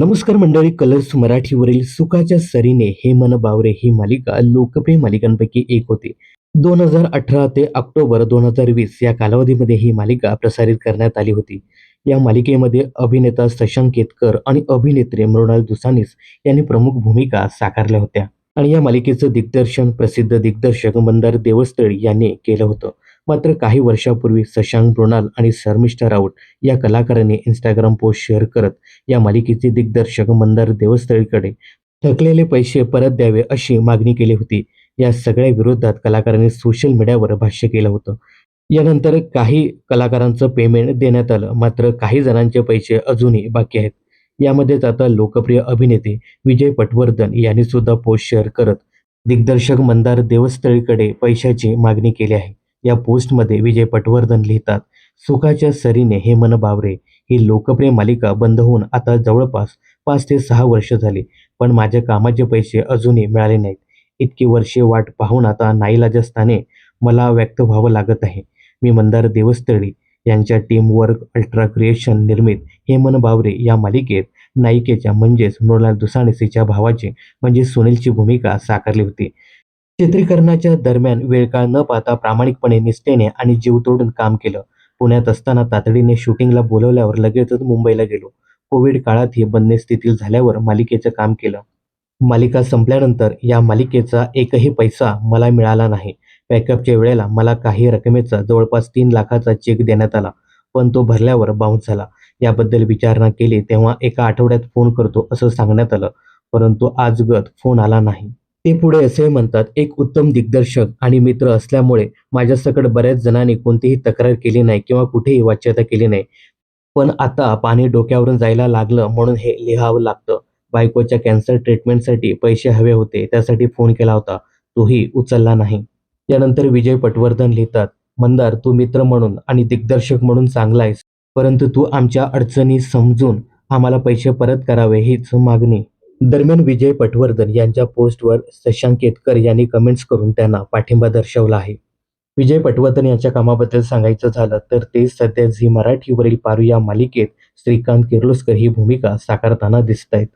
नमस्कार मंडळी कलर्स मराठीवरील सुखाच्या सरीने हे मन बावरे ही मालिका लोकप्रिय मालिकांपैकी एक होती. दोन हजार अठरा ते ऑक्टोबर दोन हजार वीस या कालावधीमध्ये ही मालिका प्रसारित करण्यात आली होती. या मालिकेमध्ये अभिनेता शशांक केतकर आणि अभिनेत्री मृणाल दुसानीस यांनी प्रमुख भूमिका साकारल्या होत्या. आणि या मालिकेचं दिग्दर्शन प्रसिद्ध दिग्दर्शक मंदार देवस्थळ यांनी केलं होतं. मात्र काही वर्षापूर्वी शशांक मृणाल आणि शर्मिष्ठा राऊत या कलाकारांनी इंस्टाग्राम पोस्ट शेअर करत या मालिकेचे दिग्दर्शक मंदार देवस्थळीकडे थकलेले पैसे परत द्यावे अशी मागणी केली होती. या सगळ्या विरोधात कलाकारांनी सोशल मीडियावर भाष्य केलं होतं. यानंतर काही कलाकारांचं पेमेंट देण्यात आलं. मात्र काही जणांचे पैसे अजूनही बाकी आहेत. यामध्येच आता लोकप्रिय अभिनेते विजय पटवर्धन यांनी सुद्धा पोस्ट शेअर करत दिग्दर्शक मंदार देवस्थळीकडे पैशाची मागणी केली आहे. या पोस्टमध्ये विजय पटवर्धन लिहितात सुखाच्या सरीने हे मन बावरे ही लोकप्रिय मालिका बंद होऊन आता जवळपास पाच ते सहा वर्ष झाली पण माझ्या कामाचे पैसे अजूनही मिळाले नाहीत. इतकी वर्षे वाट पाहून आता नाईलाजस्थाने मला व्यक्त व्हावं लागत आहे. मी मंदार देवस्थळी यांच्या टीम वर्क अल्ट्रा क्रिएशन निर्मित हे मन बावरे या मालिकेत नायिकेच्या म्हणजेच मृणाल दुसाणसीच्या भावाची म्हणजे सुनीलची भूमिका साकारली होती. चित्रीकरणाच्या दरम्यान वेळ काळ न पाहता प्रामाणिकपणे निष्ठेने आणि जीव तोडून काम केलं. पुण्यात असताना तातडीने शूटिंगला बोलवल्यावर लगेचच मुंबईला गेलो. कोविड काळातही बंद स्थितीत झाल्यावर मालिकेचं काम केलं. मालिका संपल्यानंतर या मालिकेचा एकही पैसा मला मिळाला नाही. पॅकअपच्या वेळेला मला काही रकमेचा जवळपास तीन लाखाचा चेक देण्यात आला पण तो भरल्यावर बाउन्स झाला. याबद्दल विचारणा केली तेव्हा एका आठवड्यात फोन करतो असं सांगण्यात आलं परंतु आजगत फोन आला नाही. ते पुढे असे म्हणतात एक उत्तम दिग्दर्शक आणि मित्र असल्यामुळे माझ्यासकट बऱ्याच जणांनी कोणतीही तक्रार केली नाही किंवा कुठेही वाच्यता केली नाही. पण आता पाणी डोक्यावरून जायला लागलं म्हणून हे लिहावं लागतं. बायकोच्या कॅन्सर ट्रीटमेंटसाठी पैसे हवे होते त्यासाठी फोन केला होता. तोही उचलला नाही. यानंतर विजय पटवर्धन लिहितात मंदार तू मित्र म्हणून आणि दिग्दर्शक म्हणून चांगला आहेस परंतु तू आमच्या अडचणी समजून आम्हाला पैसे परत करावे हीच मागणी. दरम्यान विजय पटवर्धन यांच्या पोस्टवर शशांक केतकर यांनी कमेंट्स करून त्यांना पाठिंबा दर्शवला आहे. विजय पटवर्धन यांच्या कामाबद्दल सांगायचं झालं तर ते सध्या झी मराठीवरील पारू या मालिकेत श्रीकांत किर्लोस्कर ही भूमिका साकारताना दिसत आहेत